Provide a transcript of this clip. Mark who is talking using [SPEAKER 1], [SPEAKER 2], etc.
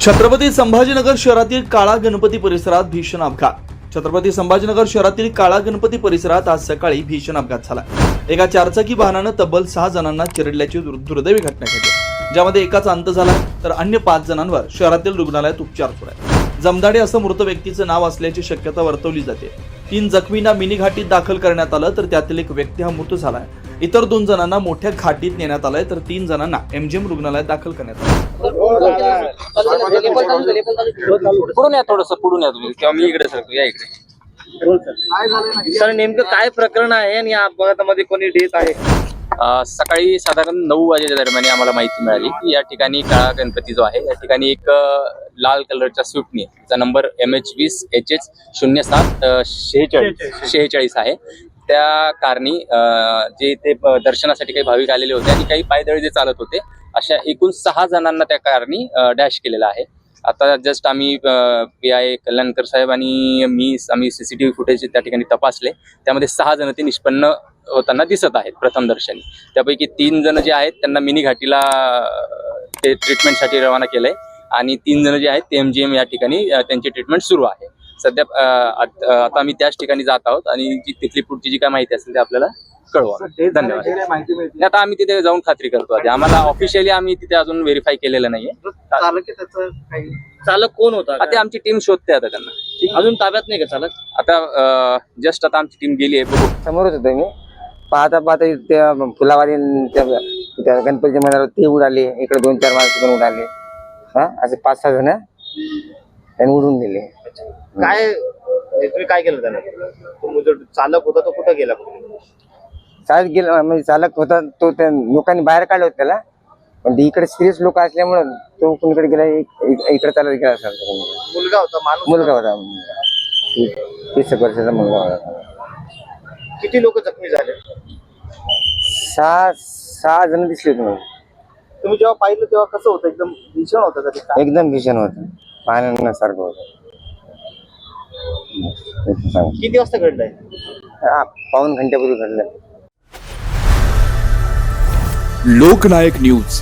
[SPEAKER 1] छत्रपती संभाजीनगर शहरातील काळा गणपती परिसरात भीषण अपघात. छत्रपती संभाजीनगर शहरातील काळा गणपती परिसरात आज सकाळी भीषण अपघात झाला. एका चारचाकी वाहनानं तब्बल सहा जणांना चिरडल्याची दुर्दैवी घटना घडली. ज्यामध्ये एकाचा अंत झाला तर अन्य पाच जणांवर शहरातील रुग्णालयात उपचार सुरू आहेत. जमदाडे असं मृत व्यक्तीचं नाव असल्याची शक्यता वर्तवली जाते. तीन जखमींना मिनी घाटीत दाखल करण्यात आलं तर त्यातील एक व्यक्ती हा मृत झाला आहे. इतर दोन जणांना मोठ्या घाटीत नेण्यात आलंय तर तीन जणांना एमजीएम रुग्णालयात दाखल करण्यात आलं
[SPEAKER 2] पुढून या थोडस पुढून या तुम्ही किंवा मी इकडे सरतो या इकडे.
[SPEAKER 3] सर नेमकं काय प्रकरण आहे आणि या अपघातामध्ये कोणी डेथ आहे?
[SPEAKER 2] सकाळी साधारण नऊ वाजेच्या दरम्यान आम्हाला माहिती मिळाली की या ठिकाणी काळा गणपती जो आहे या ठिकाणी एक लाल कलरच्या स्विफ्टने त्याचा नंबर एम एच वीस एच एच शून्य सात शेहेचाळीस शेहेचाळीस आहे. त्या कारणी जे ते प- दर्शनासाठी काही भाविक आलेले होते आणि काही पायदळी जे चालत होते अशा एकूण सहा जणांना त्या कारणी डॅश केलेला आहे. आता जस्ट आम्ही पी आय कल्याणकर साहेब आणि मी आम्ही सीसीटीव्ही फुटेज त्या ठिकाणी तपासले. त्यामध्ये सहा जण ते निष्पन्न होताना दिसत आहेत प्रथमदर्शनी त्यापैकी तीन जण जे आहेत त्यांना मिनी घाटीला ते ट्रीटमेंटसाठी रवाना केलंय. आणि तीन जण जे आहेत ते एम जी एम या ठिकाणी त्यांची ट्रीटमेंट सुरू आहे. सध्या अं, आत- आम्ही त्याच ठिकाणी जात आहोत आणि जी तिथली पुढची जी काय माहिती असेल ते आपल्याला कळवा. धन्यवाद. आता आम्ही तिथे जाऊन खात्री करतो आधी. आम्हाला ऑफिशियली आम्ही तिथे अजून व्हेरीफाय केलेलं नाहीये.
[SPEAKER 3] चालक कोण होता?
[SPEAKER 2] आता आमची टीम शोधते आता त्यांना.
[SPEAKER 3] अजून ताब्यात नाही का चालक?
[SPEAKER 2] आता जस्ट आता आमची टीम गेली आहे.
[SPEAKER 4] समोरच होतो मी. पाहता पाहता त्या फुलावाली त्या त्या गणपतीच्या मंदिरावर ते उडाले. इकडे दोन चार माणसं पण उडाले. हा? असे पाच सहा जण त्यांनी उडून दिले.
[SPEAKER 3] काय तुम्ही काय केलं त्यानं तो जो चालक होता तो कुठं गेला
[SPEAKER 4] चालत गेला म्हणजे चालक होता तो त्या लोकांनी बाहेर काढलं होतं त्याला पण ते इकडे सिरियस लोक असल्यामुळं तो कुणीकडे गेला इक- इक- इकडे चालत गेला असेल तो कोणीकडे.
[SPEAKER 3] मुलगा होता माणूस
[SPEAKER 4] मुलगा होता. ती- तीस एक वर्षाचा मुलगा होता
[SPEAKER 3] किती लोक जखमी झाले
[SPEAKER 4] सहा सहा जण दिसले होते मला.
[SPEAKER 3] तुम्ही जेव्हा पाहिलं तेव्हा कसं होतं एकदम भीषण होतं का ते?
[SPEAKER 4] एकदम भीषण होतं पाहण्यासारखं होतं.
[SPEAKER 3] किती वाजता घडलंय?
[SPEAKER 4] हा, पाऊण घंट्यापूर्वी घडलं
[SPEAKER 1] लोकनायक न्यूज.